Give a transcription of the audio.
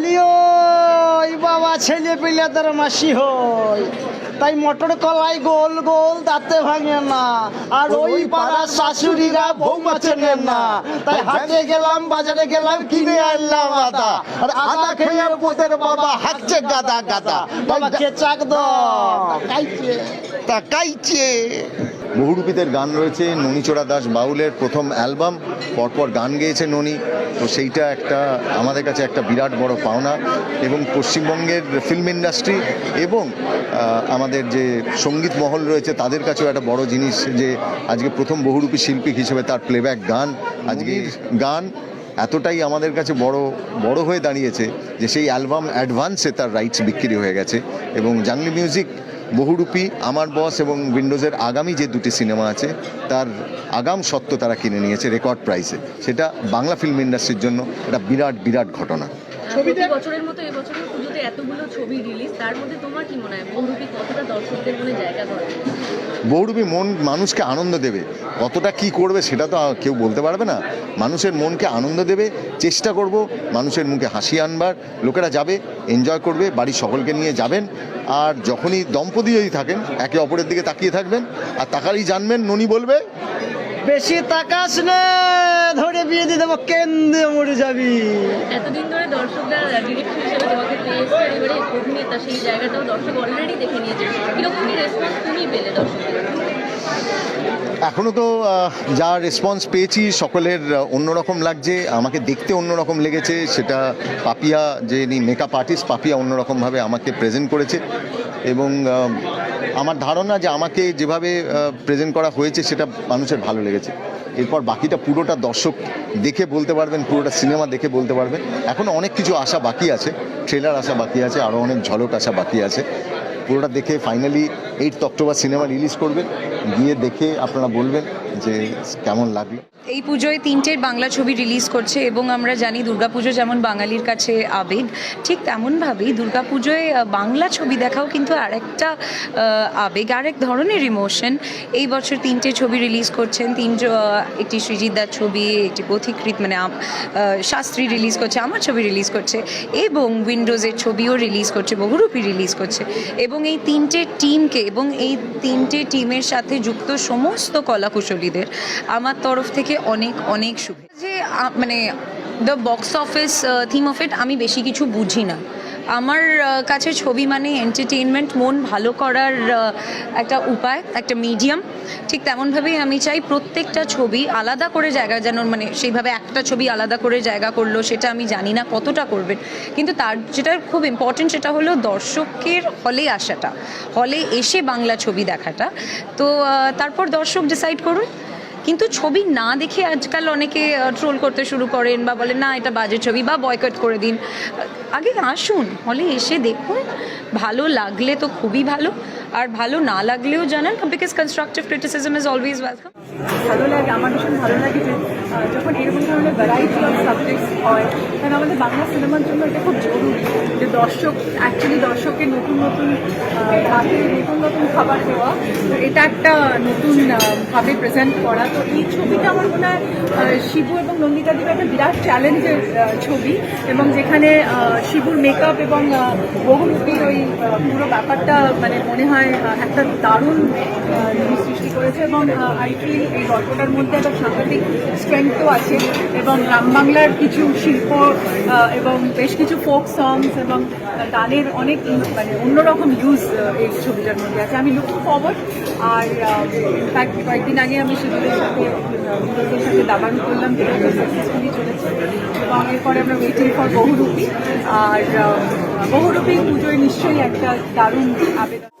ছেলি বাবা ছেলে পেলে তার মাসি হই তাই মটর কলাই গোল গোল দাঁতে ভাঙে না। আর ওই পাড়ার শাশুড়িরা বৌমা চেনে না। তাই হাটে গেলাম বাজারে গেলাম কিনে আনলাম আদা। আর আদা খেয়ে পোতের বাবা হাঁকছে গাদা গাদা। বাবা কেচাক দাও। খাইছে তাকাইছে বহুরূপীদের গান রয়েছে ননীচোড়া দাস বাউলের প্রথম অ্যালবাম। পরপর গান গেয়েছে ননী। তো সেইটা একটা আমাদের কাছে একটা বিরাট বড় পাওনা। এবং পশ্চিমবঙ্গের ফিল্ম ইন্ডাস্ট্রি এবং আমাদের যে সংগীত মহল রয়েছে তাদের কাছেও একটা বড় জিনিস যে আজকে প্রথম বহুরূপী শিল্পী হিসেবে তার প্লেব্যাক গান আজকে গান এতটাই আমাদের কাছে বড় বড় হয়ে দাঁড়িয়েছে যে সেই অ্যালবাম অ্যাডভান্সে তার রাইটস বিক্রি হয়ে গেছে। এবং জাংলি মিউজিক বহুরূপী আমার বস এবং উইন্ডোজের আগামী যে দুটি সিনেমা আছে, তার আগাম সত্ত্ব তারা কিনে নিয়েছে রেকর্ড প্রাইসে। সেটা বাংলা ফিল্ম ইন্ডাস্ট্রির জন্য একটা বিরাট বিরাট ঘটনা। প্রতি বছরের মতো এবছরের পুজোতে এতগুলো ছবি রিলিজ তার মধ্যে তোমার কি মনে হয়? বহুরূপী কতটা দর্শকদের মনে জায়গা করে বহুরূপী মন মানুষকে আনন্দ দেবে। কতটা কি করবে সেটা তো কেউ বলতে পারবে না। মানুষের মনকে আনন্দ দেবে চেষ্টা করব মানুষের মুখে হাসি আনবার। লোকেরা যাবে এনজয় করবে বাড়ির সকলকে নিয়ে যাবেন। আর যখনই দম্পতি যদি থাকেন একে অপরের দিকে তাকিয়ে থাকবেন। আর তাকালেই জানবেন ননি বলবে বেশি তাকাস না! বিয়ে দিয়ে দেবো কেন্দ্রে মরে যাবি। এতদিন ধরে দর্শকরা ডিরেক্টর হিসেবে তোমাকে পেয়েছে এবারে অভিনেতা সেই জায়গাটাও দর্শক অলরেডি দেখে নিয়েছে। কীরকম রেসপন্স তুমি পেলে দর্শকদের? এখনও তো যা রেসপন্স পেয়েছি সকলের অন্যরকম লাগছে আমাকে দেখতে অন্যরকম লেগেছে সেটা পাপিয়া যে মেকআপ আর্টিস্ট পাপিয়া অন্যরকমভাবে আমাকে প্রেজেন্ট করেছে। এবং আমার ধারণা যে আমাকে যেভাবে প্রেজেন্ট করা হয়েছে সেটা মানুষের ভালো লেগেছে। এরপর বাকিটা পুরোটা দর্শক দেখে বলতে পারবেন, পুরোটা সিনেমা দেখে বলতে পারবেন। এখনও অনেক কিছু আসা বাকি আছে ট্রেলার আসা বাকি আছে আরও অনেক ঝলক আসা বাকি আছে। পুরোটা দেখে finally eight October cinema release করবেন। গিয়ে দেখে আপনারা বলবেন যে কেমন লাগল। এই পুজোয় তিনটের বাংলা ছবি রিলিজ করছে এবং আমরা জানি দুর্গাপুজো যেমন বাঙালির কাছে আবেগ, ঠিক তেমনভাবেই দুর্গাপুজোয় বাংলা ছবি দেখাও কিন্তু আরেকটা আবেগ, আরেক ধরনের ইমোশন এই বছর তিনটে ছবি রিলিজ করছেন, তিন একটি সৃজিতদার ছবি, একটি পথিকৃত মানে শাস্ত্রী রিলিজ করছে, আমার ছবি রিলিজ করছে, এবং উইন্ডোজের ছবিও রিলিজ করছে, বহুরূপী রিলিজ করছে। এবং এই তিনটে টিমকে এবং এই তিনটে টিমের সাথে যুক্ত সমস্ত কলাকুশলীদের, আমার তরফ থেকে অনেক অনেক শুভেচ্ছা যে মানে the box office theme of it আমি বেশি কিছু বুঝি না। আমার কাছে ছবি মানে এন্টারটেনমেন্ট মন ভালো করার একটা উপায়, একটা মিডিয়াম ঠিক তেমনভাবেই আমি চাই প্রত্যেকটা ছবি আলাদা করে জায়গা যেন মানে সেইভাবে একটা ছবি আলাদা করে জায়গা করল, সেটা আমি জানি না কতটা করবেন কিন্তু তার, যেটা খুব ইম্পর্টেন্ট সেটা হলো দর্শকের হলে আসাটা হলে এসে বাংলা ছবি দেখাটা। তো তারপর দর্শক ডিসাইড করুন। কিন্তু ছবি না দেখে আজকাল অনেকে ট্রোল করতে শুরু করেন বা বলেন, না, এটা বাজে ছবি বা বয়কট করে দিন। আগে আসুন, হলে এসে দেখুন। ভালো লাগলে তো খুবই ভালো, আর ভালো না লাগলেও জানান because constructive criticism is always welcome ভালো লাগে, আমার ভীষণ ভালো লাগে যে যখন এরকম ধরনের ভ্যারাইটি অফ সাবজেক্টস হয় কারণ আমাদের বাংলা সিনেমার জন্য এটা খুব জরুরি যে দর্শক অ্যাকচুয়ালি দর্শককে নতুন নতুন ধাপে নতুন নতুন খাবার দেওয়া। তো এটা একটা নতুন ভাবে প্রেজেন্ট করা। তো এই ছবিটা আমার মনে হয় শিবু এবং নন্দিতা দেবের একটা বিরাট চ্যালেঞ্জের ছবি। এবং যেখানে শিবুর মেকআপ এবং বহুরূপীর ওই পুরো ব্যাপারটা মানে মনে হয় একটা দারুণ সৃষ্টি করেছে এবং আই ফিল এই গল্পটার মধ্যে একটা সাংঘাতিক স্ট্রেংথও আছে এবং গ্রাম বাংলার কিছু শিল্প এবং বেশ কিছু ফোক সংস এবং গানের অনেক মানে অন্যরকম ইউজ এই ছবিটার মধ্যে আছে। আমি লুকিং ফরওয়ার্ড আর ইনফ্যাক্ট কয়েকদিন আগে আমি সেগুলোর সাথে বিরোধীর সাথে দাবান করলাম, যেটা সাকসেসফুলি চলেছে। এবং এরপরে আমরা ওয়েটিং ফর বহুরূপী। আর বহুরূপী পুজোয় নিশ্চয়ই একটা দারুণ আবেদন।